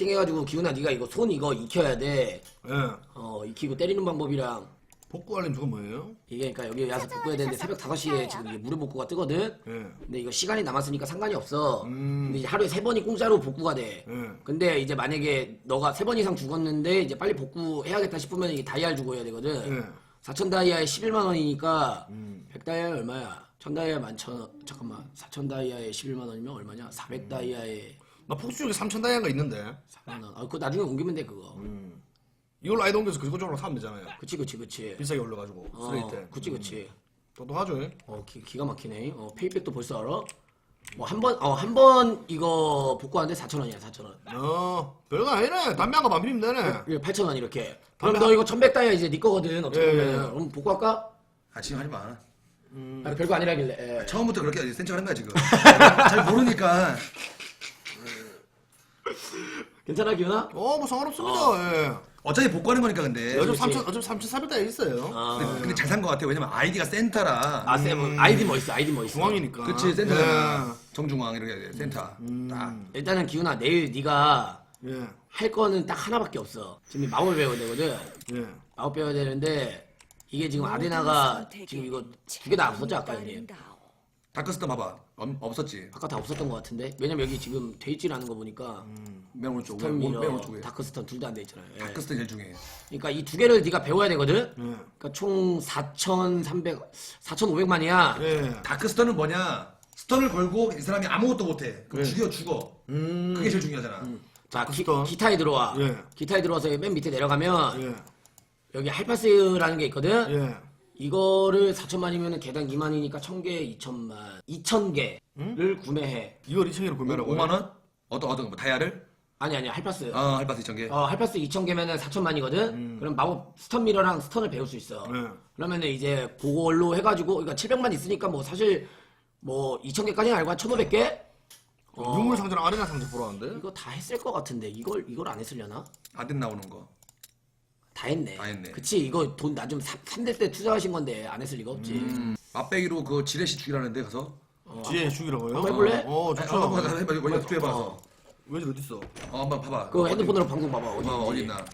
세팅해가지고 기훈아 네가 이거 손 이거 익혀야 돼. 예. 어 익히고 때리는 방법이랑 복구 알림 저건 뭐예요? 이게 그러니까 여기 와서 복구해야 되는데 새벽 5시에 지금 이게 무료 복구가 뜨거든. 예. 근데 이거 시간이 남았으니까 상관이 없어. 음. 근데 이제 하루에 세 번이 공짜로 복구가 돼. 예. 근데 이제 만약에 너가 세 번 이상 죽었는데 이제 빨리 복구해야겠다 싶으면 이게 다이아를 주고 해야 되거든. 예. 4천 다이아에 11만 원이니까 음. 100 다이아 얼마야? 1000 다이아 만천 잠깐만 4천 다이아에 11만 원이면 얼마냐? 400 다이아에 나 폭주 쪽에 3천 다이아가 있는데 4만 원. 아 그거 나중에 옮기면 돼 그거. 이걸로 아이디 옮겨서 그거 쪽으로 사면 되잖아요. 그치 그치 그치. 비싸게 올려가지고 어, 쓰레기 때. 그치 그치. 똑똑하죠. 예? 어 기, 기가 막히네. 어 페이백도 벌써 알아? 뭐 한 번 어 한 번 이거 복구하는데 4천 원이야 4천 원. 어 별거 아니네. 담배 한거만 피면 되네. 이게 8천 원 이렇게. 그럼 너 이거 1100 다이아 이제 네 거거든 어떻게 예, 보면. 예. 그럼 복구할까? 아 지금 하지 마. 아, 별거 아니라길래. 예. 처음부터 그렇게 센척하는 거야 지금. 잘 모르니까. 괜찮아 기훈아? 어 뭐 상관없습니다. 예. 어차피 복구하는 거니까 근데. 요즘 그렇지. 3천 요즘 3천 4백 다이아 있어요. 아, 근데, 근데 잘 산 거 같아. 왜냐면 아이디가 센터라. 아 쌤, 아이디 뭐 있어 아이디 뭐 있어. 중앙이니까. 그치 센터잖아. 정중앙 이렇게 센터. 딱. 일단은 기훈아 내일 네가 예. 할 거는 딱 하나밖에 없어. 지금 마법을 배워야 되거든. 예. 마법 배워야 되는데 이게 지금 아데나가 지금 이거 두 개다 없었죠 아까 형님? 다크스터 봐봐. 엄- 없었지. 아까 다 없었던 것 같은데 왜냐면 여기 지금 돼 있질 않은 거 보니까 맨 오른쪽. 스턴 맨 미러, 오른쪽에. 다크스턴 둘 다 안 돼 있잖아요. 예. 다크스터 제일 중요해. 그러니까 이 두 개를 네가 배워야 되거든. 예. 그러니까 총 4,300, 4,500만이야. 예. 다크스터는 뭐냐? 스턴을 걸고 이 사람이 아무것도 못해. 그럼 네. 죽여 죽어. 음. 그게 제일 중요하잖아. 자 기, 다크스턴. 기타에 들어와. 예. 기타에 들어와서 맨 밑에 내려가면 예. 여기 할파스라는 게 있거든. 예. 이거를 4천만이면 개당 2만이니까 1000개, 2천만. 2000개를 구매해. 이걸 2천개로 구매하라고. 5만 원? 어떤 어떤 거? 다이아를? 아니 아니 할파스. 어, 할바스 2천 개. 어, 할파스 2,000개면은 4천만이거든? 그럼 마법 스턴 미러랑 스턴을 배울 수 있어. 네. 그러면은 이제 그걸로 해가지고, 그러니까 700만 있으니까 뭐 사실 뭐 2,000개까지는 알고 한 1,500개? 어, 유물 상자랑 아레나 상자 보러 왔는데. 이거 다 했을 것 같은데, 이걸, 이걸 안 했으려나? 아덴 나오는 거. 다 했네. 다 했네. 그치, 이거 돈 나 좀 3대 때 투자하신 건데 안 했을 리가 없지. 음, 맛배기로 그 지레시 죽이라는데 가서. 어, 지혜 죽이라고요? 한번 해볼래? 어, 아, 좋죠. 한번 해봐, 해봐, 이거 해봐. 어, 어디 있어? 어, 한번 봐봐. 그거 핸드폰으로 방송 봐봐. 어디, 어, 어디. 있나?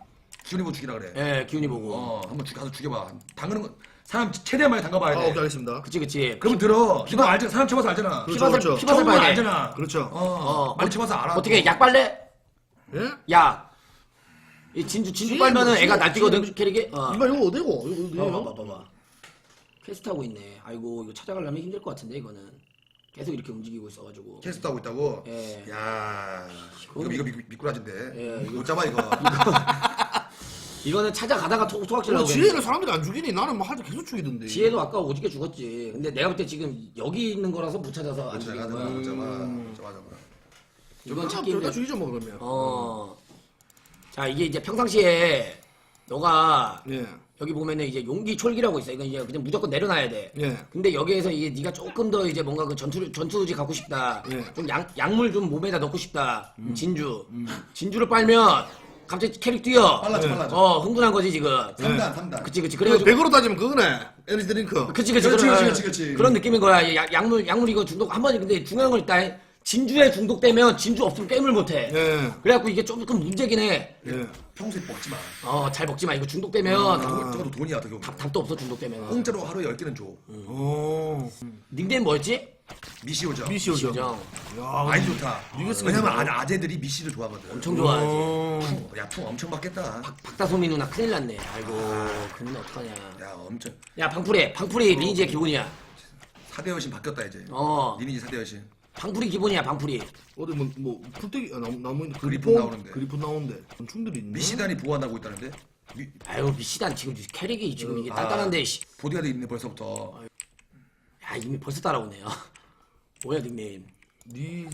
기운이 뭐 죽이라 그래. 예, 기운이 보고. 어, 한번 죽, 가서 죽여봐. 당근은 거, 사람 최대한 많이 담가봐야 아, 돼. 오케이 알겠습니다. 그치, 그치. 그러면 들어. 기도 알잖아. 사람 쳐봐서 알잖아. 그렇죠, 피밭을, 그렇죠. 피밭을 처음 봐야 돼. 알잖아. 그렇죠. 어, 어, 많이 어, 쳐봐서 알아. 어떻게, 약 발래? 예? 약. 이 진주, 진주 지- 빨면은 지- 애가 날뛰거든, 지- 캐릭이? 어. 이거 이거 어디고? 이거 어, 어디예요? 봐봐, 봐봐. 퀘스트 하고 있네. 아이고, 이거 찾아가려면 힘들 것 같은데, 이거는. 계속 이렇게 움직이고 있어가지고. 캐스트 하고 있다고? 예. 야 이거, 이거 미, 미꾸라진데. 예, 이거- 못 잡아, 이거. 이거는 찾아가다가 토, 어, 토박질하고. 지혜를 사람들이 안 죽이니? 나는 뭐 할 때 계속 죽이던데. 지혜도 아까 오지게 죽었지. 근데 내가 볼 때 지금 여기 있는 거라서 못 찾아서 안못 죽인 잡아, 거야. 못 잡아. 못 잡아, 잡아. 이건 찾기 절대 힘들어. 죽이죠 뭐 그러면. 어. 자, 이게 이제 평상시에 너가 예. 여기 보면은 이제 용기 촐기라고 있어. 이건 이제 그냥 무조건 내려놔야 돼. 예. 근데 여기에서 이게 네가 조금 더 이제 뭔가 그 전투 전투지 갖고 싶다. 예. 좀 양, 약물 좀 몸에다 넣고 싶다. 진주. 진주를 빨면 갑자기 캐릭 뛰어. 빨라져, 예. 빨라져. 어, 흥분한 거지 지금. 3단, 3단. 그치 그치. 그래가지고 그래가지고 100으로 따지면 그거네. 에너지 드링크. 그치 그치 그런, 그렇지, 그렇지. 그런 느낌인 거야. 이 약, 약물 약물 이거 중독 한 번에 근데 중요한 건 일단 진주에 중독되면 진주 없으면 게임을 못 해. 예. 그래갖고 이게 조금 문제긴 해. 예. 평소에 먹지 마. 어, 잘 먹지 마. 이거 중독되면 저거, 저것도 돈이야, 어떻게 보면. 답, 답도 없어 중독되면. 공짜로 하루에 10개는 줘. 오. 닉네임 뭐였지? 미시오죠. 미시오죠. 시정. 야, 많이 좋다. 왜냐면. 아, 아재들이 미시를 좋아하거든. 엄청 좋아하지. 어. 야, 풍 엄청 받겠다. 박, 박다솜이 누나 큰일 났네. 아이고, 그 누나 어떡하냐. 야, 엄청. 야, 방풀이, 방풀이 리니지의 기본이야. 4대 여신 바뀌었다, 이제. 어, 리니지 4대 여신. 방풀이 기본이야, 방풀이. 어디 뭐, 뭐 풀떼기 아, 나무 나무 있는데 그리폰 나오는데. 그리폰 나오는데 건충들이 있네. 미시단이 보완하고 있다는데? 미, 아유, 미시단 지금 캐릭이 지금 이게 아. 단단한데, 씨. 보디가드 있네, 벌써부터. 야, 이미 벌써 따라오네요. 뭐야, 닉네임. 니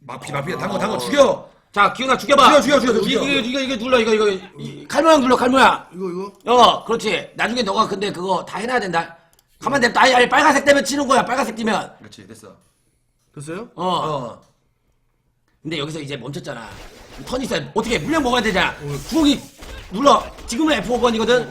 마피, 마피, 단거, 단거 죽여! 자, 기훈아 죽여봐. 죽여, 죽여, 죽여, 죽여. 이거, 이거, 이거 눌러, 이거, 이거. 이, 칼모양 눌러, 칼모양. 이거 이거 어, 그렇지. 나중에 너가 근데 그거 다 해놔야 된다. 가만 냅둬. 아예, 아예 빨간색 되면 치는 거야, 빨간색 뛰면. 그렇지, 됐어. 됐어요? 어. 어. 근데 여기서 이제 멈췄잖아. 턴이 있어야 어떻게 물량 먹어야 되잖아. 구멍이 눌러. 지금은 F5번이거든.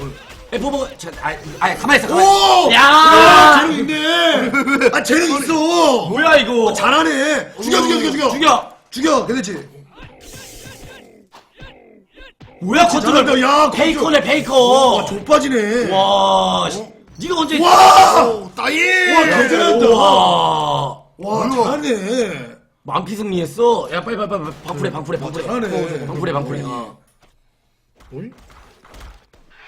F5번. 저, 아, 아, 가만히 있어. 가만히 있어. 오! 야! 재능 있네! 아, 재능 있어! 뭐야 이거? 잘하네! 죽여, 죽여, 죽여, 죽여! 죽여. 죽여! 괜찮지? 뭐야 컨트롤 잘한다, 야, 페이커네 페이커 와, 족빠지네. 와 씨. 니가 언제 와! 오, 따이! 와, 대단하다. 와 와, 잘하네. 만피 승리했어 야 빨리 빨리 빨리 방풀해 방풀해 방풀해 잘하네. 방풀해 방풀해 어. 어이?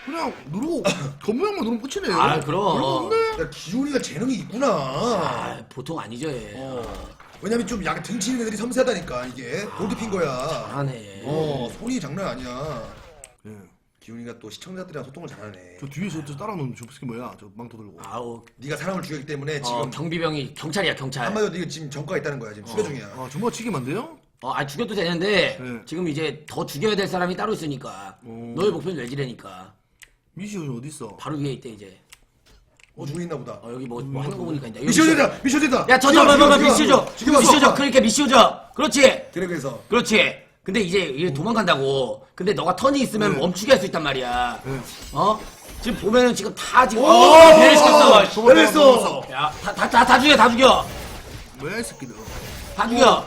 그냥 누르고 건모양만 누르면 끝이네. 아 그럼 별거 없네. 야, 기훈이가 재능이 있구나. 아 보통 아니죠 얘 왜냐면 좀 약간 등치는 애들이 섬세하다니까, 이게. 골드핀 거야. 잘하네 어, 손이 장난 아니야. 예. 기훈이가 또 시청자들이랑 소통을 잘하네. 저 뒤에서 저 따라오는 저 새끼 뭐야? 저 망토 들고. 아우 네가 사람을 죽였기 때문에 어, 지금 경비병이 경찰이야 경찰 한마디로 네가 지금 전과가 있다는 거야. 지금 수배 중이야. 아, 정말 치기만 안 돼요? 어, 아 죽여도 되는데 네. 지금 이제 더 죽여야 될 사람이 따로 있으니까 오. 너의 목표는 외지래니까 미시 형이 어디 있어? 바로 위에 있대 이제 어, 죽어 있나 보다. 어 여기 뭐, 뭐 하는 거 보니까 이제 여기 미션 된다! 미션 된다! 야, 저, 저, 저, 저, 저, 미시오죠. 미시오죠. 그러니까 미시오죠. 그렇지. 그래, 그래서. 그렇지. 근데 이제 이게 도망간다고. 근데 너가 턴이 있으면 네. 멈추게 할 수 있단 말이야. 네. 어? 지금 보면은 지금 다 지금. 오! 어, 배려시켰어. 씨. 잘했어! 야, 다, 다, 다, 다 죽여, 다 죽여. 뭐야 이 새끼들. 다 죽여.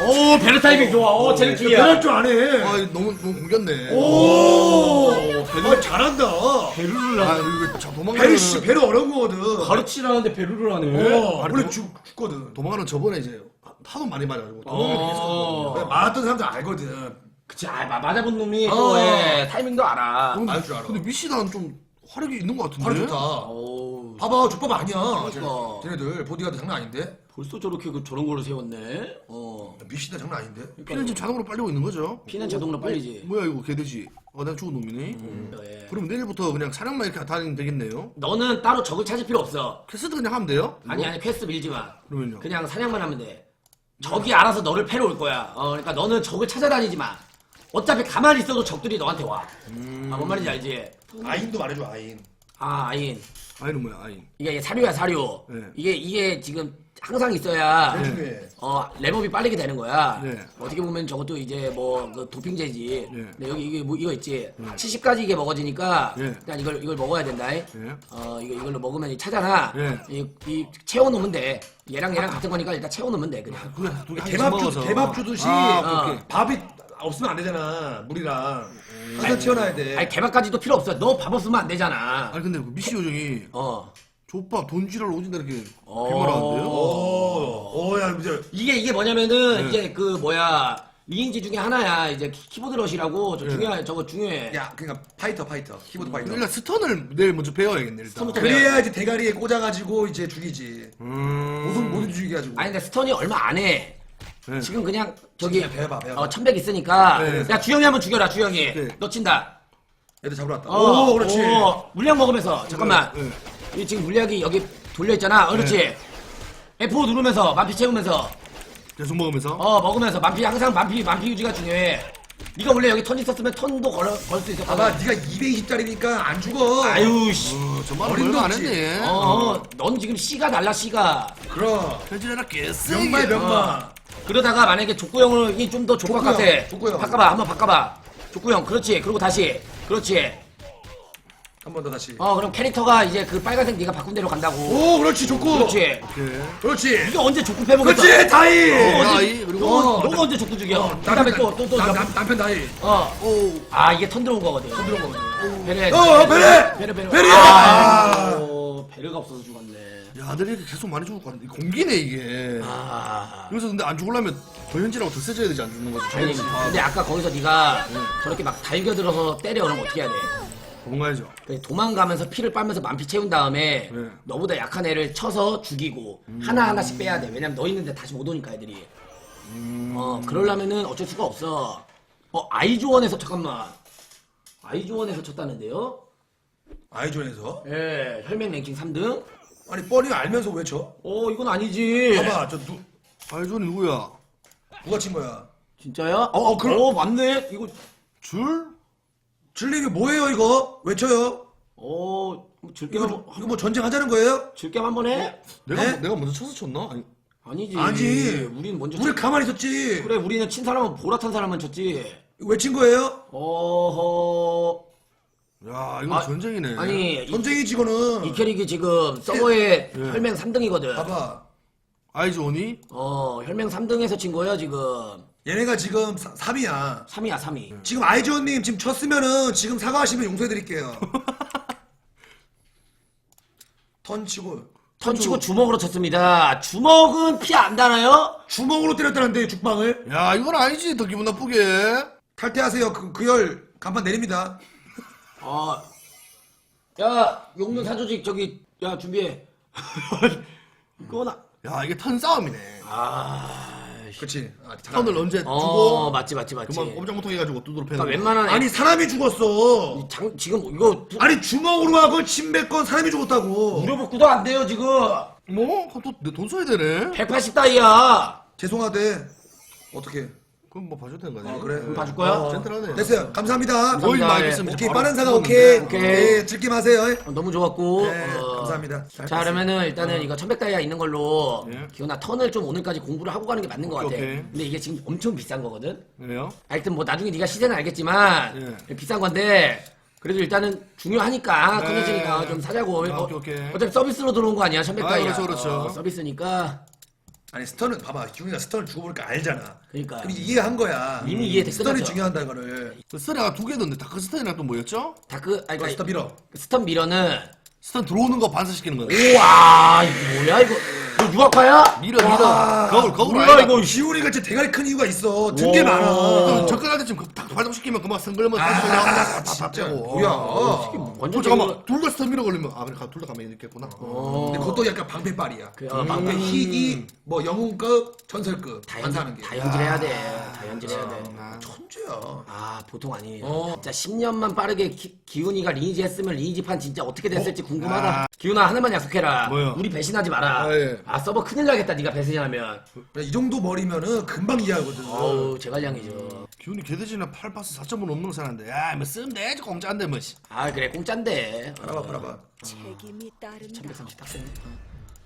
오, 베르 타이밍 좋아. 오, 쟤는 중이야. 배할 줄 아네. 아, 너무 너무 공겼네. 오! 아, 잘한다. 베르를 아, 이거 저 도망가는 배를 씨, 배를 어려운 거거든. 가르치라는데 베르를 하네. 어, 아니, 원래 도- 죽, 죽거든. 도망가는 저번에 이제 하도 많이 맞아가지고 도망을 계속. 어. 그래, 맞았던 사람들 알거든. 그치, 아, 마- 맞아본 놈이 어. 또, 예, 타이밍도 알아. 근데, 알줄 알아. 근데 미시다는 좀 화력이 있는 것 같은데. 바로 좋다. 오, 봐봐, 족밥 아니야. 그러니까. 쟤네들 보디가드 장난 아닌데? 벌써 저렇게 그, 저런 걸로 세웠네. 어. 미시다 장난 아닌데? 피는 지금 자동으로 빨리고 있는 거죠? 피는 자동으로 빨리지. 뭐야 이거 개돼지. 어, 내가 죽은 놈이네. 예. 그럼 내일부터 그냥 사냥만 이렇게 다니면 되겠네요. 너는 따로 적을 찾을 필요 없어. 퀘스트 그냥 하면 돼요? 아니 아니 퀘스트 밀지 마. 그러면요? 그냥 사냥만 하면 돼. 적이 알아서 너를 패러 올 거야. 어, 그러니까 너는 적을 찾아다니지 마. 어차피 가만히 있어도 적들이 너한테 와. 아, 뭔 말인지 알지? 아인도 말해줘, 아인. 아, 아인. 아이는 뭐야 아이. 이게 이게 사료야, 사료. 네. 이게 이게 지금 항상 있어야 제일 중요해. 어 랩업이 빠르게 되는 거야. 네. 어떻게 보면 저것도 이제 뭐그 도핑제지. 네. 근데 여기 이게 뭐 이거 있지. 70까지 이게 먹어지니까 네. 일단 이걸 이걸 먹어야 된다. 네. 어 이거 이걸로 먹으면 이 차잖아. 네. 이, 이 채워 놓으면 돼. 얘랑 얘랑 같은 거니까 일단 채워 놓으면 돼 그냥. 그래 두개 개밥, 주, 개밥 주듯이 아, 어. 오케이. 밥이 없으면 안 되잖아, 물이랑. 항상 튀어나야 돼. 아니 개밥까지도 필요 없어. 너 밥 없으면 안 되잖아. 아니 근데 그 미시 요정이 어. 족밥 돈 지랄 오진다 이렇게 어. 오, 오, 야, 이제. 이게 이게 뭐냐면은 네. 이제 그 뭐야 리인지 중에 하나야. 이제 키- 키보드 러시라고 저 네. 중요해. 저거 중요해. 야, 그니까 파이터, 파이터. 키보드 파이터. 일단 스턴을 내일 먼저 배워야겠네 일단. 스턴부터 그래야 이제 대가리에 꽂아가지고 이제 죽이지. 음. 모든, 모든 죽이게 가지고. 아니 근데 스턴이 얼마 안 해. 네. 지금 그냥 저기 그냥 배워봐, 배워봐. 어 천백 있으니까 네. 야 주영이 한번 죽여라 주영이 네. 너 친다 애들 잡으러 왔다. 어, 오, 그렇지. 오, 물약 먹으면서 잠깐만 네. 이 지금 물약이 여기 돌려 있잖아 어, 그렇지 F5 누르면서 만피 채우면서 계속 먹으면서. 어 먹으면서 만피 항상 만피 만피 유지가 중요해 네가 원래 여기 턴 있었으면 턴도 걸걸수 있었거든 봐봐, 네가 220짜리니까 안 죽어. 아유 씨 어, 어림도 얼마 안. 했네. 어, 넌 지금 C가 날라 C가 그럼. 현진이라 개쎄. 명마의 명마. 그러다가 만약에 족구형을 좀더 족구 족구형, 같아 족구형. 바꿔봐 한번 바꿔봐 족구형 그렇지 그리고 다시 그렇지 한 번 더 다시. 어 그럼 캐릭터가 이제 그 빨간색 네가 바꾼 대로 간다고 오, 그렇지, 좋고. 그렇지 오케이. 그렇지. 이게 언제 족구 패보겠어 그렇지, 다이. 너 다이, 그리고 너, 너가 언제 족구 죽여 그 다음에 또 또또 남, 남, 남편 다이. 어. 아 이게 턴 들어온 거거든 턴 들어온 거거든 베레 어, 베레! 베레 베레 베레! 아, 어, 베레가 없어서 죽었네 야, 아들이 계속 많이 죽을 것 같은데. 공기네, 이게. 아 여기서 근데 안 죽으려면 더 현진하고 더 세져야 되지, 안 죽는 거지. 아니 근데 아까 거기서 네가 저렇게 막 달겨 들어서 때려 그러면 어떻게 해야 돼 도망가야죠. 그 도망가면서 피를 빨면서 만피 채운 다음에 네. 너보다 약한 애를 쳐서 죽이고 하나 하나씩 빼야 돼. 왜냐면 너 있는데 다시 못 오니까 애들이. 어 그러려면은 어쩔 수가 없어. 어 아이조원에서 잠깐만. 아이조원에서 쳤다는데요? 아이존에서. 예, 혈맹 랭킹 3등. 아니, 뻔히 알면서 왜 쳐? 어 이건 아니지. 봐봐, 저 누, 알존이 누구야? 누가 친 거야? 진짜야? 어, 어 그럼. 어 맞네. 이거 줄? 줄리기 뭐예요, 이거? 왜 쳐요? 어 줄게 이거, 한 이거 뭐 전쟁하자는 거예요? 줄게 한번 해? 내가, 네? 내가 먼저 쳐서 쳤나? 아니, 아니지. 아니지. 우린 먼저. 우리 쳤- 가만히 있었지. 그래 우리는 친 사람은 보라탄 사람만 쳤지. 왜친 거예요? 어허. 야, 이건 아, 전쟁이네. 아니 이, 전쟁이지, 이거는. 이 캐릭이 지금 서버에 네. 혈맹 3등이거든. 봐봐. 아이존이? 어 혈맹 3등에서 친 거예요 지금. 얘네가 지금 3위야. 3위야 3위 지금 아이즈원님 지금 쳤으면은 지금 사과하시면 용서해드릴게요. 턴 치고. 턴 치고 주먹으로 쳤습니다. 주먹은 피안 다나요? 주먹으로 때렸다는데 죽방을? 야 이건 아니지. 더 기분 나쁘게. 탈퇴하세요. 그, 그열 간판 내립니다. 아, 야, 용돈 사조직 저기, 야 준비해. 이거나. 야 이게 턴 싸움이네. 아, 그치 아, 잠깐. 턴을 언제 어, 주고 맞지, 맞지, 맞지. 그만 꼼짝못 하게 해가지고 두드러 패는 그러니까 거. 웬만한 아니 사람이 죽었어 장 지금 이거 두- 아니 주먹으로 하건 침 뱉건 사람이 죽었다고 무료복구도 안 돼요 지금. 뭐? 그럼 또내돈 써야 되네 180 다이야. 죄송하대 어떻게 그럼 뭐 봐줘야 되는 거지 아, 그래? 그럼 봐줄 거야? 어, 젠틀하네 됐어요 감사합니다 거의 감사합니다. 많이 했으면 오케이 바로 빠른 사과 죽었는데. 오케이 오케이. 네 즐김 하세요 어, 너무 좋았고. 네 어. 감사합니다 잘 자 그러면은 일단은 이거 1100 다이아 있는 걸로 예. 기훈아 턴을 좀 오늘까지 공부를 하고 가는 게 맞는 것 같아. 오케이, 오케이. 근데 이게 지금 엄청 비싼 거거든. 왜요? 하여튼 뭐 나중에 네가 시세는 알겠지만 예. 비싼 건데 그래도 일단은 중요하니까 네. 컨텐츠니까 좀 사자고 아, 어, 오케이, 오케이. 어차피 서비스로 들어온 거 아니야 1100 아, 다이아 그렇죠, 그렇죠. 어, 서비스니까 아니 스턴은 봐봐. 기훈이가 스턴을 죽어보니까 알잖아. 그러니까. 그럼 이해한 거야. 이미 이해됐어. 스턴이 그렇죠? 중요하다 이거를. 그 스턴이가 두 개던데 다크스턴이랑 또 뭐였죠? 다크 아니 어, 그러니까 스턴 밀어. 스턴 미러는 스턴 들어오는 거 반사시키는 거야 우와 이거 뭐야 이거 이거 유학파야? 밀어 밀어 와, 거울 거울 몰라, 아니야? 이거. 기훈이가 진짜 대가리 큰 이유가 있어 든게 와. 많아 그 접근할 때쯤 딱 발동시키면 그만 성글면 아, 진짜 빼고 뭐야 완전 어, 잠깐만 둘다 스턴 밀어 걸리면 아 그래 둘다 가만히 있겠구나 어. 근데 그것도 약간 방패빨이야 그, 어, 방패 음. 희귀 뭐 영웅급 전설급 다 반사하는 연질 게다 연질 해야 돼 다 연질 해야 돼 아, 천재야 아 보통 아니에요. 어. 진짜 10년만 빠르게 기, 기훈이가 리니지 했으면 리니지판 진짜 어떻게 됐을지 궁금하다. 아. 기훈아 하나만 약속해라. 뭐요? 우리 배신하지 마라. 아, 예. 아 서버 큰일 나겠다. 네가 배신하면. 이 정도 머리면은 금방 이해하거든 어우 제갈량이죠. 기훈이 개돼지나 팔파스 4.5 넘는 사람인데 야뭐 쓰면 되지 공짜인데 뭐 씨. 아 그래 공짠데. 팔아봐 팔아봐 책임이 따른다. 330 탁생.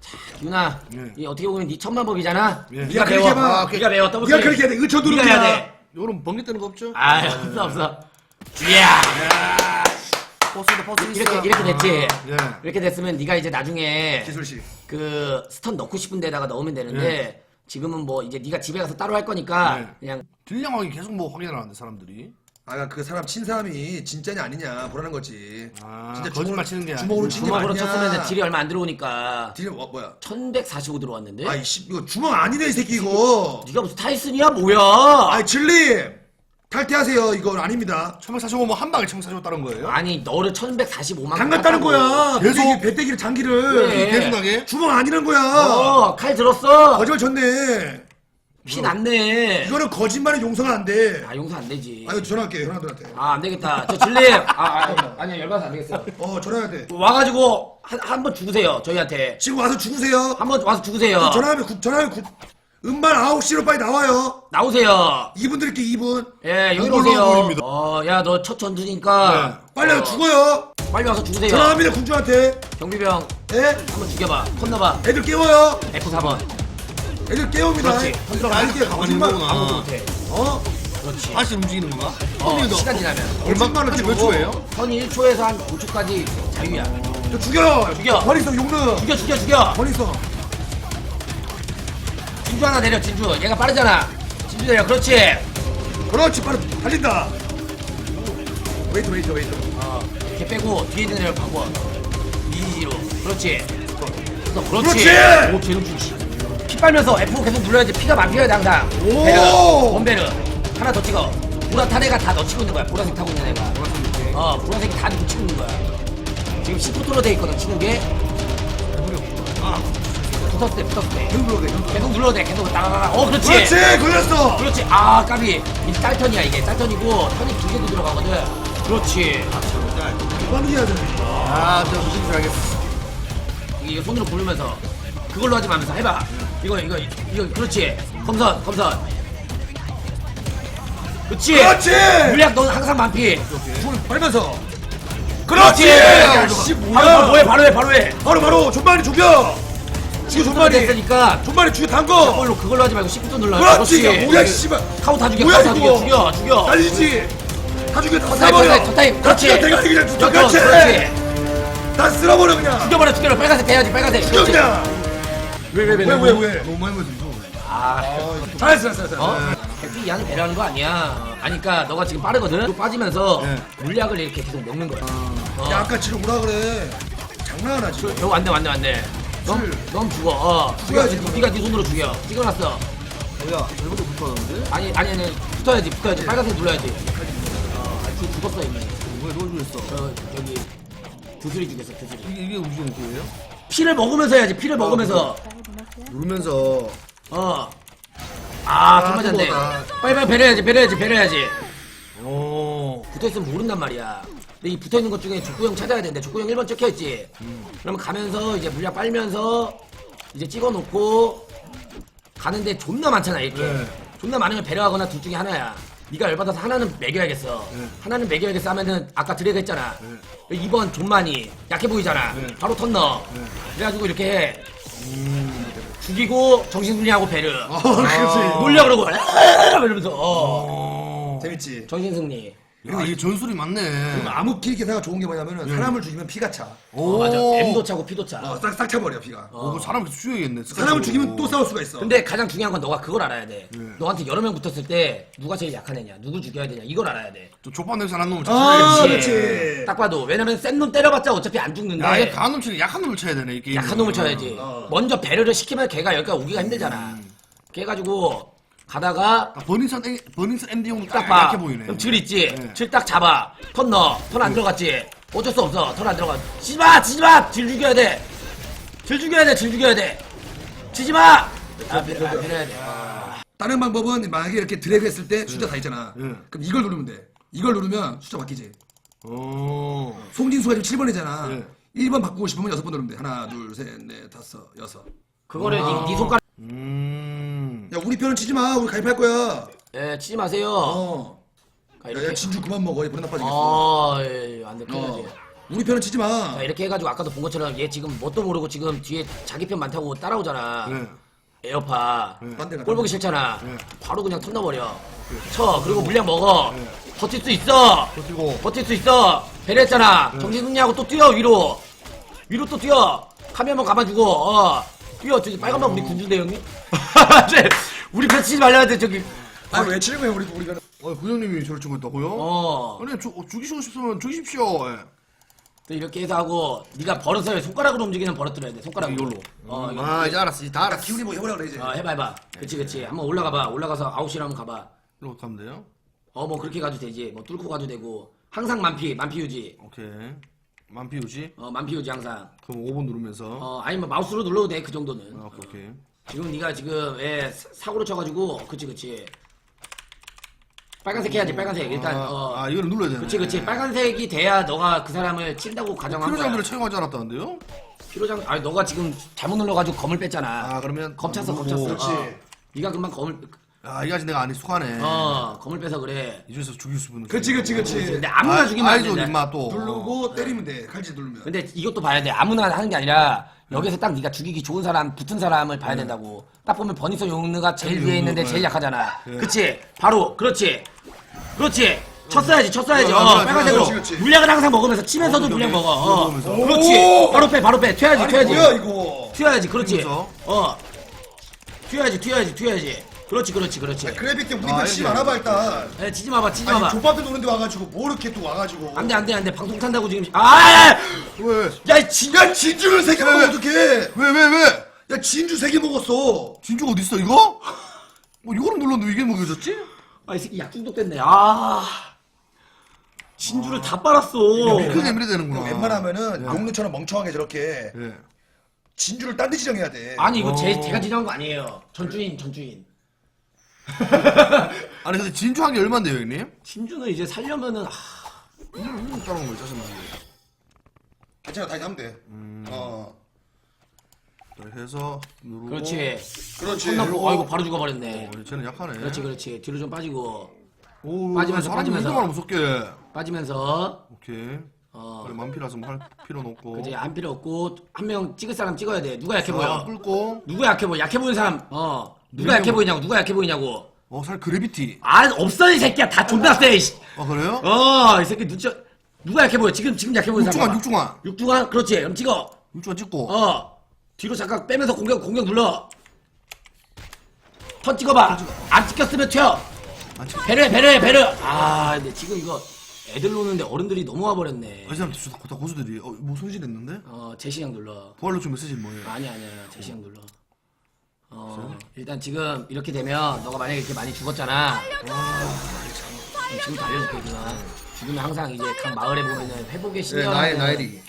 자 기훈아, 예. 이 어떻게 보면 네 천만 법이잖아. 예. 네가 네가 배워. 그렇게 해봐. 네가 배워. 더블 네가 클릭. 그렇게 해야 돼 의처 네가 해야 돼. 요런 번개 뜨는 거 없죠? 아 없어 없어. 이야. 버스다 버스 이렇게 이렇게 됐지. 예. 이렇게 됐으면 네가 이제 나중에 기술식 그 스턴 넣고 싶은 데다가 넣으면 되는데 지금은 뭐 이제 네가 집에 가서 따로 할 거니까 네. 그냥 딜량하기 계속 뭐 확인을 하는데 사람들이? 아까 그 사람 친 사람이 진짜냐 아니냐 보라는 거지. 아, 진짜 거짓말 주먹으로- 치는 게 주먹으로 아니고. 친게 주먹으로 쳤으면 딜이 얼마 안 들어오니까. 딜 어, 뭐야? 1145 들어왔는데? 아이 씨 이거 주먹 아니네 이 새끼 이거. 네가 무슨 타이슨이야 뭐야? 아이 진리 탈퇴하세요. 이건 아닙니다. 처음에 사시고 뭐한 방에 처음 사시고 따른 거예요? 아니 너를 1145만 담갔다는 거야. 계속? 배때기, 배때기를 장기를. 그래. 계속하게? 주먹 아니는 거야. 어칼 들었어? 거짓말 쳤네. 피 났네. 이거는 거짓말은 용서가 안 돼. 아 용서 안 되지. 아유 전화할게 현아들한테. 아 안 되겠다. 저 진리 아, 아 아니야 열받아서 안 되겠어. 어 전화해야 돼. 와가지고 한 한 번 죽으세요 저희한테. 지금 와서 죽으세요. 한 번 와서 죽으세요. 전화하면 구, 전화하면 구, 음반 9시로 빨리 나와요. 나오세요. 2분 드릴게 2분. 예 여기 이걸로 오세요. 보입니다. 어 야 너 첫 전투니까. 빨리 어, 와서 죽어요. 빨리 와서 죽으세요. 전화합니다 군주한테. 경비병. 예? 한번 죽여봐. 건너봐. 애들 깨워요. F4번. 애들 깨웁니다. 그렇지. 손 들어가 이게 가만히 있는 거짓말 거구나. 아무도 못해. 어? 그렇지. 다시 움직이는구나. 어, 턴이 시간 지나면. 얼마만에 몇 초예요? 선이 1초에서 한 5초까지 자유야. 저 죽여! 죽여. 버리성 용능 죽여 죽여 죽여. 버리성 진주 하나 내려 진주. 얘가 빠르잖아. 진주 내려 그렇지. 그렇지 빨리 달린다. 웨이트 웨이트 웨이트. 어 이렇게 빼고 뒤에 있는 애를 바꿔. 이지로. 그렇지. 그래서 그렇지. 그렇지! 오 쟤는 죽지 피 빨면서 F 계속 눌러야지. 피가 막혀야 돼 항상 오! 베르 원베르. 하나 더 찍어. 보라탄 애가 다너 치고 있는 거야. 보라색 타고 있는 애가. 어 보라색이 다 놓고 치고 있는 거야. 지금 시프트로 돼 있거든 치는 게. 아, 붙었을 때 붙었을 때 계속 눌러도 돼 계속 계속 눌러도 돼 계속. 따라라라. 어 그렇지. 그렇지 걸렸어. 그렇지. 아 까비. 이 짤턴이야 이게. 짤턴이고 턴이 두 개도 들어가거든. 그렇지. 빨리 해야 돼 아저 무슨 줄 알겠어. 이거 손으로 고르면서 그걸로 하지 말면서 해봐. 이거 이거 이거 그렇지. 검선 검선. 그렇지. 그렇지. 물약 넌 항상 만피. 손 빨면서. 그렇지. 야씨 바로 뭐야 뭐해 바로 해 바로 해. 바로 바로. 존만이 죽여 죽여 존만이 됐으니까 존만이 죽여 담궈 그걸로 그걸로 하지 말고 10분 눌러 그렇지! 야, 뭐야 씨발. 카우 다 죽여 뭐야 카우 다 이거. 죽여 죽여 죽여. 달리지! 다 죽여 다 타임 쓸어버려. 타임 첫 타임 그렇지 다 죽여 대가리 그냥 죽여 그렇지 그렇지. 다 쓸어버려 그냥. 죽여버려 죽여버려. 빨간색 돼야지 빨간색. 죽여 그렇지. 그냥. 왜왜왜 왜 너무 많이 맞은 거아 잘했어 잘했어 잘했어. 어? 백피 이하는 배려하는 거 아니야. 아니까 너가 지금 빠르거든. 또 빠지면서 네. 물약을 이렇게 계속 먹는 거야. 어. 야 아까 지금 오라 그래? 장난하나 지금? 너 안돼 안돼 안돼. 넌, 술. 넌 죽어. 어. 그럼. 네가 네 손으로 죽여. 찍어놨어. 뭐야 잘못도 붙었는데? 아니 아니 아니 붙어야지 붙어야지. 빨간색 눌러야지. 어, 아, 죽- 죽었어 이미. 뭐야 누가 죽였어? 어, 여기 두술이 죽였어 두술이. 이게 이게 우주 목표예요? 피를 먹으면서 해야지. 피를 먹으면서. 누르면서 어. 아, 아, 좀 맞았네. 그거다. 빨리 빨리 배려야지 배려야지 배려야지. 오. 붙어있으면 모른단 말이야. 근데 이 붙어 있는 것 중에 족구형 찾아야 되는데 족구형 1번 찍혀 있지. 그러면 가면서 이제 물약 빨면서 이제 찍어 놓고 가는데 존나 많잖아 이렇게. 네. 존나 많으면 배려하거나 둘 중에 하나야. 네가 열받아서 하나는 매겨야겠어. 네. 하나는 매겨야겠어 하면은 아까 드래그 했잖아. 2번 존만이 약해 보이잖아. 네. 바로 턴 넣어. 네. 그래가지고 이렇게 해. 죽이고 정신승리하고 배려. 어 그렇지 놀려 그러고 이러면서 어. 어. 재밌지 정신승리. 근데 이게 전술이 맞네. 암흑기 기사가 좋은 게 뭐냐면은 사람을 죽이면 피가 차 어, 맞아. M도 차고 P도 차. 어, 싹, 싹 차버려 피가 어, 그 사람 계속 죽여야겠네. 사람을 죽이면 또 싸울 수가 있어 근데 가장 중요한 건 너가 그걸 알아야 돼. 네. 너한테 여러 명 붙었을 때 누가 제일 약한 애냐, 누구 죽여야 되냐 이걸 알아야 돼. 저 족밥 냄새 나는 놈을 아, 찾아야겠지. 그렇지. 딱 봐도 왜냐면 센 놈 때려봤자 어차피 안 죽는데 야, 이게 강한 놈 치는 약한 놈을 쳐야 되네, 이 게임. 약한 놈을 쳐야지. 어. 먼저 배려를 시키면 걔가 여기까지 오기가 힘들잖아. 그래가지고 가다가 아, 버닝썬, 엔- 버닝썬 엔딩용도 딱딱 봐. 약해 보이네. 그럼 질 있지. 네. 질 딱 잡아. 턴 넣어. 턴 안 들어갔지. 어쩔 수 없어. 턴 안 들어가. 치지 마, 치지 마. 질 죽여야 돼. 질 죽여야 돼. 질 죽여야 돼. 치지 마. 아, 배려, 아, 배려야 돼. 다른 방법은 만약에 이렇게 드래그 했을 때 숫자 다 있잖아 네. 그럼 이걸 누르면 돼 이걸 누르면 숫자 바뀌지 어. 송진수가 지금 7번이잖아 네. 1번 바꾸고 싶으면 6번 누르면 돼 하나 둘 셋 넷 다섯 여섯 그거를 아. 네, 네 손가락 음. 야 우리 편은 치지 마 우리 가입할 거야 예, 치지 마세요. 어 아, 야, 이렇게. 야 진주 그만 먹어 이번에 나빠지겠어 아, 예, 예, 안 돼. 큰일 어. 나지. 우리 편은 치지 마 자, 이렇게 해가지고 아까도 본 것처럼 얘 지금 뭣도 모르고 지금 뒤에 자기 편 많다고 따라오잖아. 네. 에어파. 딴 데 가 꼴 보기 싫잖아. 네. 바로 그냥 턴 넣어버려. 쳐. 그리고 물량 먹어. 버틸 수 있어. 버티고. 버틸 수 있어. 배려했잖아. 정신 승리하고 또 뛰어, 위로. 위로 또 뛰어. 카메라만 가만주고, 어. 뛰어. 저기 빨간만 우리 군주인데, 형님? 네. 우리 편 치지 말려야 돼, 저기. 아왜 치는 거야 우리 우리가 어, 부장님이 저를 치고 있다고요? 어. 아니, 주, 죽이시고 싶으면 죽이십시오. 예. 또 이렇게 해서 하고, 네가 버릇을 손가락으로 움직이는 버릇 들어야 돼, 손가락으로. 이걸로. 어, 이거. 아, 이제 알았어. 이제 다나 알았어. 기훈이 뭐 해보라 그래 이제 어, 해봐, 해봐. 그치, 그치. 한번 올라가봐. 올라가서 아웃이라 한번 가봐. 이렇게 하면 돼요? 어, 뭐 그렇게 가도 되지. 뭐 뚫고 가도 되고. 항상 만피, 만피 유지. 오케이. 만피 유지. 어, 만피 유지 항상. 그럼 5번 누르면서. 어, 아니면 마우스로 눌러도 돼, 그 정도는. 아, 오케이, 오케이. 지금 네가 지금 예, 사- 사고를 쳐가지고, 그치, 그치. 빨간색 해야지, 빨간색. 일단, 아, 어. 아, 이거를 눌러야 되네. 그치, 그치. 빨간색이 돼야 너가 그 사람을 친다고 가정한 거야. 필요장들을 채용하지 않았다는데요? 피로장, 아니, 너가 지금 잘못 눌러가지고 검을 뺐잖아. 아, 그러면. 검 찼어, 검 누르고. 찼어. 어. 네가 금방 검을, 아, 이게 아직 내가 안 익숙하네. 어, 검을 빼서 그래. 이 중에서 죽일 수 있는. 그치 그치 그치 근데 아무나 아, 죽이면 안 알죠, 돼. 임마 또. 누르고 때리면 돼 칼질 누르면 근데 이것도 봐야 돼. 아무나 하는 게 아니라 여기서 딱 네가 죽이기 좋은 사람, 붙은 사람을 봐야 된다고. 딱 보면 버니서 용느가 제일 위에 있는데 용느, 제일 네. 약하잖아. 네. 그치? 바로, 그렇지. 그렇지. 쳤어야지, 쳤어야지. 어, 어, 빨간색으로. 그렇지, 그렇지. 물약을 항상 먹으면서 치면서도 어, 물약 먹어. 어. 먹으면서. 그렇지. 바로 빼, 바로 빼. 튀어야지, 아니 튀어야지. 뭐야 이거 튀어야지, 그렇지. 그래서? 어. 튀어야지, 튀어야지, 튀어야지. 그렇지, 그렇지, 그렇지. 그래픽 때 우리 아, 이게- 말아봐 일단 에, 치지 마봐, 치지 아니 마봐. 족밥도 노는데 와가지고 뭐 이렇게 또 와가지고 안 돼, 안 돼, 안 돼. 방송 탄다고 지금. 아! 왜? 야, 이 진, 야 진주를 세개 먹어 어떡해 왜, 왜, 왜? 야 진주 세 개 먹었어 진주가 어딨어, 이거? 뭐, 이거를 눌렀는데 이게 먹여졌지? 아, 이 새끼 약 중독 됐네. 아. 진주를 다 빨았어. 크게 밀어야 되는구나. 웬만하면은 용루처럼 멍청하게 저렇게 예. 진주를 딴 데 지정해야 돼 아니, 이거 제, 어. 제가 지정한 거 아니에요. 전주인, 전주인. 아니, 근데 진주 한게 얼만데요, 형님? 진주는 이제 살려면은, 아, 음, 따라온 거 짜증나게. 괜찮아 다시 하면 돼 음. 어. 자, 해서 누르고. 그렇지. 그렇지 아이고, 바로 죽어버렸네. 어, 쟤는 약하네. 그렇지, 그렇지. 뒤로 좀 빠지고, 오, 빠지면서, 빠지면서. 이동하면 무섭게. 빠지면서, 오케이. 어, 그래, 만피라서 뭐할 필요는 없고. 그지, 안 필요 없고, 한 명 찍을 사람 찍어야 돼. 누가 약해 보여? 아, 끌고. 누가 약해 보여? 약해 보이는 사람, 어. 누가 네 약해 명. 보이냐고, 누가 약해 보이냐고. 어, 살 그래비티. 아, 없어, 이 새끼야. 다 존나 세, 이씨. 아, 그래요? 어, 이 새끼 눈치, 누가 약해 보여? 지금, 지금 약해 보이는 사람. 육중한, 봐봐. 육중한. 육중한? 그렇지. 그럼 찍어. 육중한 찍고. 어. 뒤로 잠깐 빼면서 공격, 공격 눌러. 턴 찍어봐. 안 찍혔으면 튀어. 아, 참. 베르 베르 베르. 아 근데 지금 이거 애들 노는데 어른들이 너무 와버렸네. 이 사람 진짜 다 고수들이 어, 뭐 손실했는데? 어 제시형 눌러. 부활로 좀 메시지 뭐예요? 아니 아니야 제시형 눌러. 어 일단 지금 이렇게 되면 너가 만약에 이렇게 많이 죽었잖아. 아, 지금 알려줄게 누나. 죽으면 항상 이제 각 마을에 보면은 회복의 네, 신녀. 나이 나이리.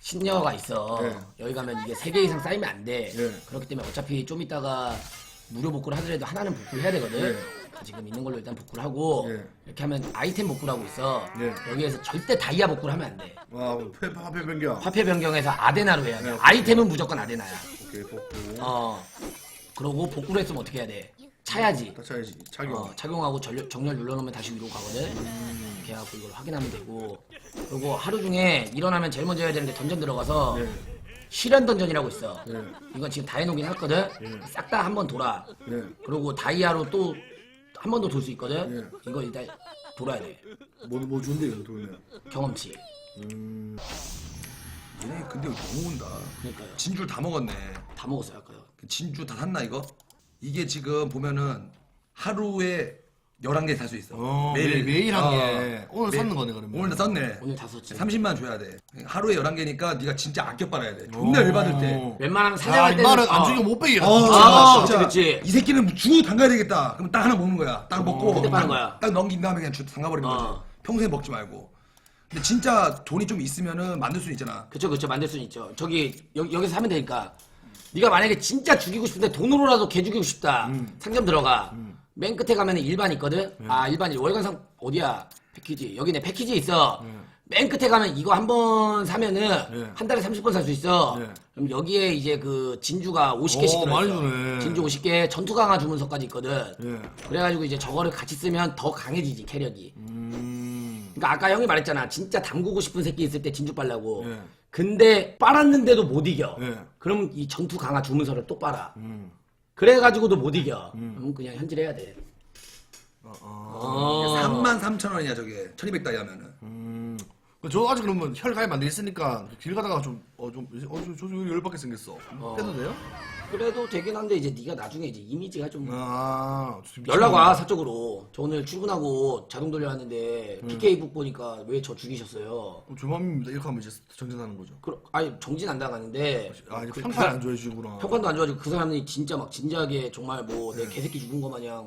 신녀가 있어. 네. 여기 가면 이게 세 개 이상 쌓이면 안 돼. 네. 그렇기 때문에 어차피 좀 이따가 무료 복구를 하더라도 하나는 복구를 해야 되거든. 네. 다 지금 있는 걸로 일단 복구를 하고 네. 이렇게 하면 아이템 복구를 하고 있어. 네. 여기에서 절대 다이아 복구를 하면 안 돼. 와, 폐 화폐 변경. 화폐 변경해서 아데나로 해야 돼. 네. 아이템은 무조건 아데나야. 오케이, 복구. 어. 그러고 복구를 했으면 어떻게 해야 돼? 차야지. 다 차야지. 착용. 어, 착용하고 전력, 정렬 눌러놓으면 다시 위로 가거든. 이렇게 해갖고 이걸 확인하면 되고. 그리고 하루 중에 일어나면 제일 먼저 해야 되는데 던전 들어가서 네. 실현 던전이라고 있어. 네. 이건 지금 다 해놓긴 했거든. 싹다 한 번 돌아. 네. 그리고 다이아로 또 한 번 더 돌 수 있거든. 네. 이거 일단 돌아야 돼. 뭐, 뭐 준대, 이거 돌면. 경험치. 얘네 근데 너무 온다. 그러니까요. 진줄 다 먹었네. 다 먹었어요 아까요. 진주 다 샀나, 이거? 이게 지금 보면은 하루에 11개 살 수 있어. 어, 매일, 매일 한 개. 오늘 매- 샀는 거네, 그러면. 오늘 다 썼네. 오늘 다 썼지. 30만 줘야 돼. 하루에 11개니까 네가 진짜 아껴 빨아야 돼. 존나 열받을 때. 웬만하면 야, 사냥할 이 때는 말은 안 어, 죽이면 못 빼기가. 어, 아, 진짜. 그치, 그치. 이 새끼는 주 담가야 되겠다. 그럼 딱 하나 먹는 거야. 딱 먹고 그때 빠는 딱- 거야. 딱 넘긴 다음에 그냥 주 담가버리는 어. 거지. 평소에 먹지 말고. 근데 진짜 돈이 좀 있으면은 만들 수 있잖아. 그쵸 그쵸 만들 수는 있죠. 저기 여, 여기서 사면 되니까. 네가 만약에 진짜 죽이고 싶은데 돈으로라도 개 죽이고 싶다. 음. 상점 들어가. 맨 끝에 가면 일반 있거든. 아 일반이 월간상 어디야? 패키지 여기 내 패키지 있어. 맨 끝에 가면 이거 한 번 사면은 네. 한 달에 30번 살 수 있어. 네. 그럼 여기에 이제 그 진주가 50개씩 오, 들어있어. 주네. 진주 50개, 전투 강화 주문서까지 있거든. 예. 그래가지고 이제 저거를 같이 쓰면 더 강해지지 캐력이. 음. 그러니까 아까 형이 말했잖아. 진짜 담그고 싶은 새끼 있을 때 진주 빨라고. 예. 근데 빨았는데도 못 이겨. 예. 그럼 이 전투 강화 주문서를 또 빨아. 음. 그래가지고도 못 이겨. 그럼 그냥 현질해야 돼. 어, 어. 어. 3만 3천 원이야 저게. 1200다이 하면은. 음. 저 아직 그러면 혈 가입 안돼 있으니까 길 가다가 좀, 어, 좀, 어, 저, 저, 저 열받게 생겼어. 해도 돼요? 그래도 되긴 한데 이제 네가 나중에 이제 이미지가 좀 아, 좀 연락 와 사적으로. 저 오늘 출근하고 자동 돌려왔는데 PK 북 보니까 왜 저 죽이셨어요? 어, 조맘입니다. 이렇게 하면 이제 정진하는 거죠. 그, 아니 정진 안 당하는데 아, 이제 그- 평판 안 좋아해 주구나. 평판도 안 좋아지고 그 사람이 진짜 막 진지하게 정말 뭐 내 개새끼 죽은 거 마냥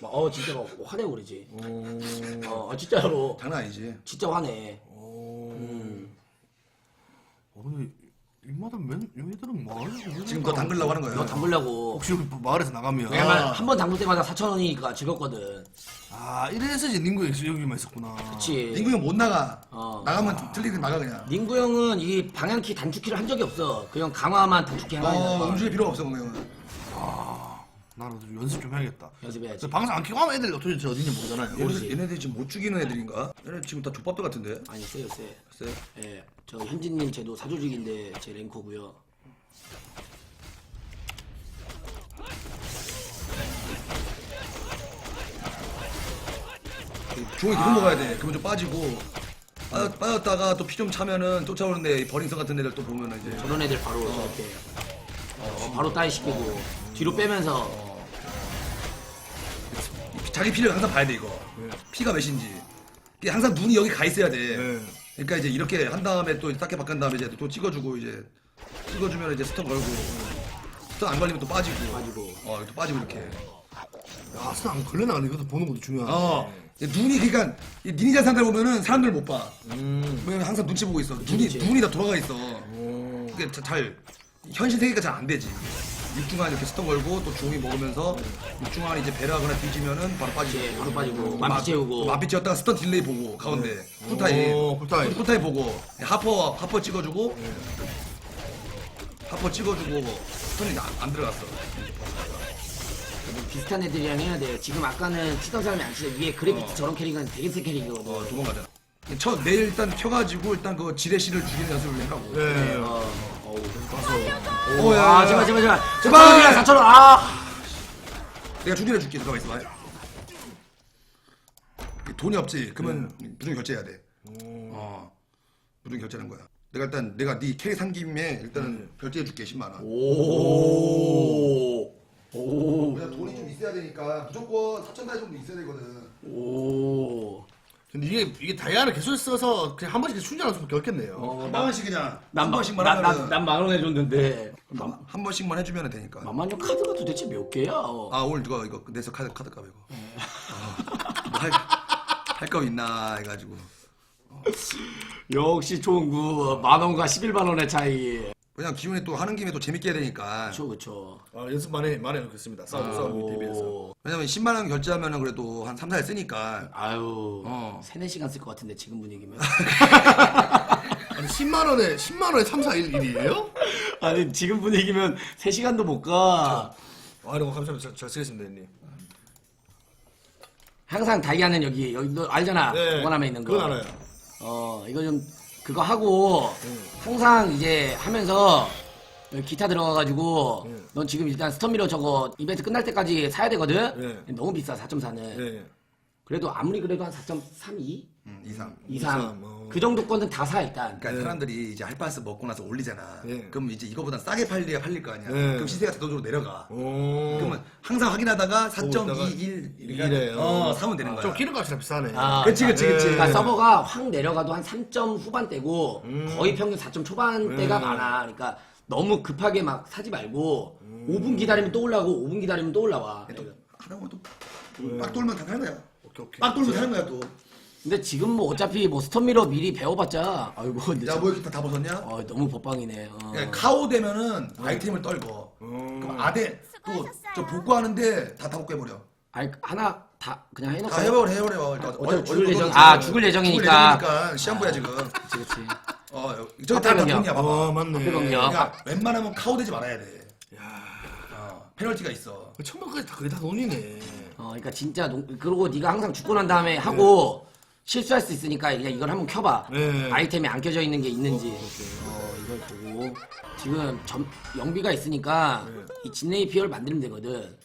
막막어 진짜 막 화내고 그러지. 어 아, 진짜로 장난 아니지. 진짜 화내. 오. 음. 어, 근데 이마다 맨 얘들은 뭐 하려고 지금 너 담글라고 하는 거야. 너 담글려고. 혹시 여기 마을에서 나가면 왜냐면 아. 한번 담글 때마다 4천 원이니까 즐겁거든. 아 이래서 이제 닝구 여기만 있었구나. 그치. 닝구 형 못 나가. 어. 나가면 틀리게 나가 그냥. 닝구 형은 이 방향키 단축키를 한 적이 없어. 그냥 강화만 단축키 하나 어, 있는 음주의 필요 없어 그 형은. 나는 좀 연습 좀 해야겠다. 연습해야지. 저 방송 안 켜고 하면 애들 어떻게 저 어딘지 모르잖아요. 얘네들, 얘네들 지금 못 죽이는 애들인가? 얘네 지금 다 족밥들 같은데. 아니 세요 세. 글쎄. 예, 저 현진님 쟤도 사조직인데 제 랭커고요. 종이 계속 먹어야 돼. 그러면 좀 빠지고. 빠졌, 빠졌다가 또 피 좀 차면은 쫓아오는데 버린성 같은 애들 또 보면은 이제 저런 애들 바로 이렇게 어, 바로 따위 시키고 뒤로 빼면서 자기 피를 항상 봐야 돼 이거. 피가 몇인지. 이게 항상 눈이 여기 가 있어야 돼. 네. 그러니까 이제 이렇게 한 다음에 또 딱게 바꾼 다음에 이제 또 찍어주고 이제 찍어주면 이제 스턴 걸고 스턴 안 걸리면 또 빠지고 빠지고. 어또 빠지고 이렇게. 야, 진짜 안 걸려나가는 이것도 보는 것도 중요하네. 어 눈이 그러니까 이 니니자 상들 보면은 사람들 못 봐. 음. 왜냐면 항상 눈치 보고 있어. 눈이. 눈이 다 돌아가 있어. 오. 그게 자- 잘 현실 세계가 잘 안 되지. 육중한 이렇게 스턴 걸고 또 종이 먹으면서 육중한 이제 배라거나 뒤지면은 바로 빠지고. 바로 빠지고 만피 채우고 마피 찌었다가 스턴 딜레이 보고 가운데 쿨타임. 오, 쿨타임. 쿨타임 보고 하퍼 하퍼 찍어주고 하퍼 찍어주고 스턴이 나- 안 들어갔어. 뭐 비슷한 애들이랑 해야 돼요. 지금 아까는 치던 사람이 안 치던 위에 그래피티 저런 캐릭은 되게 센 캐릭이거든. 어 도망가잖아. 첫 내일 일단 켜가지고 일단 그 지뢰 씨를 죽이는 연습을 해라고. 네. 어. 오, 야, 아 야, 제발 야. 제발 제발 제발! 4천 원 아. 내가 중진해 줄게 잠깐만 있어봐 돈이 없지 그러면 무조건 결제해야 돼 어, 무조건 결제하는 거야 내가 일단 내가 네 캐리 산 김에 일단은 결제해 줄게 10만 원 오. 오. 그냥 돈이 좀 있어야 되니까 무조건 4천 달 정도 있어야 되거든. 오. 근데 이게 이게 다이아를 계속 써서 그냥 한 번씩 충전할 수밖에 없겠네요. 어, 한 번씩 그냥 난한 마- 번씩만 난- 난- 하면은 난만 원 해줬는데. 한, 한 번씩만 해주면 되니까. 만만형 카드가 도대체 몇 개야? 어. 아 오늘 누가 이거 내서 카드 카드 값 이거. 할할거 있나 해가지고. 역시 종구 만 원과 11만 원의 차이. 그냥 기분이 또 하는 김에 또 재밌게 해야 되니까. 그쵸 그쵸. 아, 연습 많이 많이 해놓겠습니다. 싸움 싸움 대비해서. 오. 왜냐면 10만 원 결제하면은 그래도 한 3, 4일 쓰니까. 아유. 어. 세네 시간 쓸 것 같은데 지금 분위기면. 아니 10만 원에 10만 원에 3, 4, 1, 1이에요? 아니 지금 분위기면 3시간도 못 가. 아, 이거 감사합니다. 잘, 잘 쓰겠습니다, 형님. 항상 다이아는 여기 여기 너 알잖아. 보관함에 있는 거. 네. 그건 알아요. 어 이거 좀 그거 하고 항상 이제 하면서 기타 들어가가지고 네. 넌 지금 일단 스톱미러 저거 이벤트 끝날 때까지 사야 되거든. 네. 너무 비싸 4.4는. 네. 그래도 아무리 그래도 한 4.32 음, 이상. 이상 이상, 어. 그 정도 거는 다 사 일단. 그러니까 사람들이 이제 할바스 먹고 나서 올리잖아. 네. 그럼 이제 이거보다 싸게 팔려야 팔릴 거 아니야. 네. 그럼 시세가 자동적으로 내려가. 오. 그러면 항상 확인하다가 오, 이따가 4.21 이래요. 어, 사면 되는 거야. 좀 기름값이나 비싸네. 아, 그치, 그치, 그치. 그러니까 서버가 확 내려가도 한 3점 후반대고 음. 거의 평균 4점 초반대가 음. 많아. 그러니까 너무 급하게 막 사지 말고 5분 기다리면 또 올라오고 5분 기다리면 또 올라와. 또 하다 보면 또 빡 돌면 다 사는 거야. 오케이, 오케이. 빡 돌면 사는 거야 또. 근데 지금 뭐 어차피 뭐 스톱미러 미리 배워봤자 아이고 근데 야, 참- 뭐 이렇게 다 벗었냐? 어, 너무 법방이네. 어. 그러니까 카오 되면은 아이템을 떨고. 음. 그럼 아대 또 저 복구하는데 다 다 복구해버려. 아니 하나 다 그냥 해놓고. 다 해버려, 해버려. 일단 어차피 죽을 얼굴 예정- 아, 죽을 죽을 예정이니까. 예정이니까 시한부야 지금. 그치 그치. 어, 저기 다 합병이야. 돈이야, 봐봐. 어, 맞네. 합병이야. 그러니까 웬만하면 카오 되지 말아야 돼. 야, 어, 페널티가 있어. 그 천만까지 다 그게 다 돈이네. 어, 그러니까 진짜 농, 그러고 네가 항상 죽고 난 다음에 하고 실수할 수 있으니까 그냥 이걸 한번 켜봐. 네. 아이템이 안 켜져 있는 게 있는지. 어, 이걸 보고 지금 점, 영비가 있으니까 이 진레이 피어를 만들면 되거든.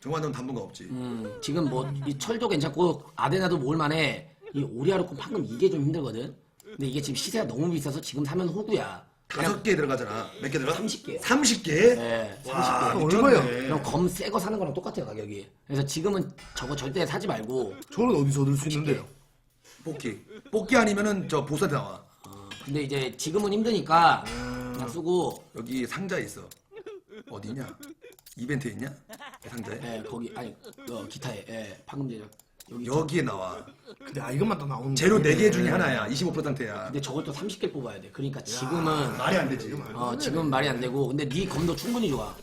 정관은 담보가 없지. 음, 지금 뭐 이 철도 괜찮고 아데나도 모을만해. 이 오리아르콘 방금 이게 좀 힘들거든. 근데 이게 지금 시세가 너무 비싸서 지금 사면 호구야. 다섯 개 들어가잖아. 몇 개 들어가? 30개. 30개? 네, 30개. 와, 얼마야? 그럼 검 새 거 사는 거랑 똑같아요 가격이. 그래서 지금은 저거 절대 사지 말고. 저는 어디서 얻을 수 있는데요? 뽑기. 뽑기 아니면은 저 보스한테 나와. 어, 근데 이제 지금은 힘드니까 그냥 쓰고 여기 상자 있어. 어디 있냐? 이벤트 있냐? 상자에? 예, 거기 아니 어, 기타에 예, 방금 전에 여기 여기에 나와. 근데 아 이것만 더 나오는 재료 거네. 4개 중에 하나야. 25%야. 근데 저걸 또 30개 뽑아야 돼. 그러니까 지금은 말이 안 되지. 어 지금 말이 안 되고 근데 네 검도 충분히 좋아.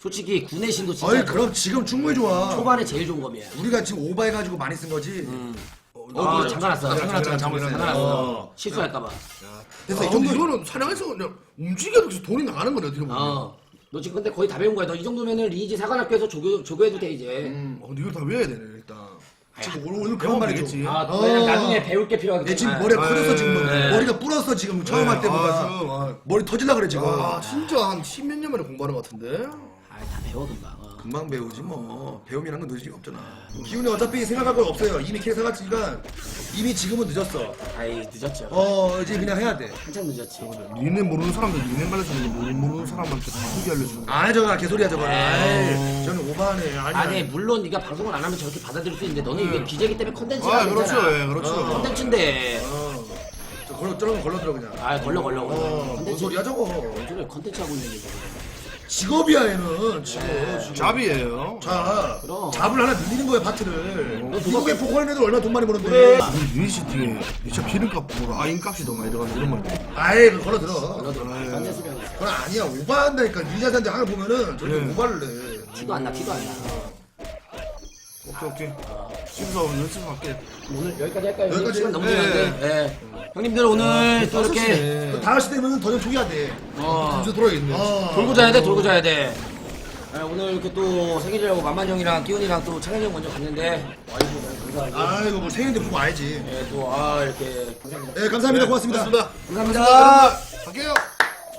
솔직히 군의 신도 진짜 어이 그럼 지금 충분히 좋아. 초반에 제일 좋은 검이야. 우리가 지금 오버해가지고 많이 쓴 거지. 어, 아, 잠가놨어. 아, 잠가놨잖아, 잠가놨어. 장난았어. 어. 실수할까봐. 됐어, 아, 이 정도. 이거는 사냥해서 그냥 움직여도 계속 돈이 나가는 거네 어떻게 보면. 어. 너 지금 근데 거의 다 배운 거야. 너 이 정도면은 리니지 사관학교에서 조교 조교해도 돼 이제. 어, 근데 이걸 다 외워야 되네 일단. 지금 오늘, 오늘 그런. 되겠지. 아, 어. 왜냐면 나중에 배울 게 필요하기 얘. 지금 머리가 아, 커졌어 예, 지금 예. 머리가 불었어 지금 처음 할 때보다 아, 지금, 아. 머리 터질라 그래 지금 아 진짜 한 십몇 년 만에 공부하는 것 같은데. 아, 다 배워 금방. 어. 금방 배우지 뭐 배움이란 건 늦은 게 없잖아 기훈이 어차피 생각할 건 없어요 이미 캐릭터 사갔으니까 이미 지금은 늦었어 아이 늦었죠. 어 이제 그냥 해야 돼 한참 늦었지. 니네 모르는 사람들 니네 말해주는 거 모르는, 모르는 사람한테 다 후기 알려주는 거. 안 해줘가 개소리야 저거 아이 저는 오바하네 아니 아니 물론 네가 방송을 안 하면 저렇게 받아들일 수 있는데 너는 이게 BJ기 때문에 컨텐츠가 아 아니잖아. 그렇죠, 예, 그렇죠. 컨텐츠인데. 저 걸러 저런 거 걸러 들어 그냥 아 걸려 걸려. 어, 뭔 컨텐츠 소리야 저거 뭔 소리야 컨텐츠 하고 있는 게 직업이야 얘는 지금 지금. 잡이에요. 자 그럼. 잡을 하나 늘리는 거야 파트를 너 미국에 애들 얼마나 돈 많이 버는데 그래. 우리 유니시티에 진짜 기름값 보고 아인값이 더 많이 들어가는 이런 말. 아이 그거 걸어 들어 딴데 소리 하고 있어. 그건 아니야 오바한다니까 유자산자 하나 보면은 저렇게 네. 오바를 해 티도 안 나, 티도 안 나. 오케이 오케이. 집에서 연습할게. 오늘 여기까지 할까요? 여기까지 시간 너무 네. 지났는데. 예. 형님들 오늘 또 이렇게 그 다섯 시 되면은 더좀 초기화 돼 어, 이제 돌아야겠네. 어. 돌고 자야 돼, 돌고 자야 돼. 아, 오늘 이렇게 또 생일이라고 만만 형이랑 끼훈이랑 또 창현이 형 먼저 갔는데 너무 감사하고. 아이고 뭐 생일인데 보고 와야지 예, 또, 아, 이렇게. 감사합니다. 네 감사합니다 고맙습니다 고맙습니다. 감사합니다. 갈게요.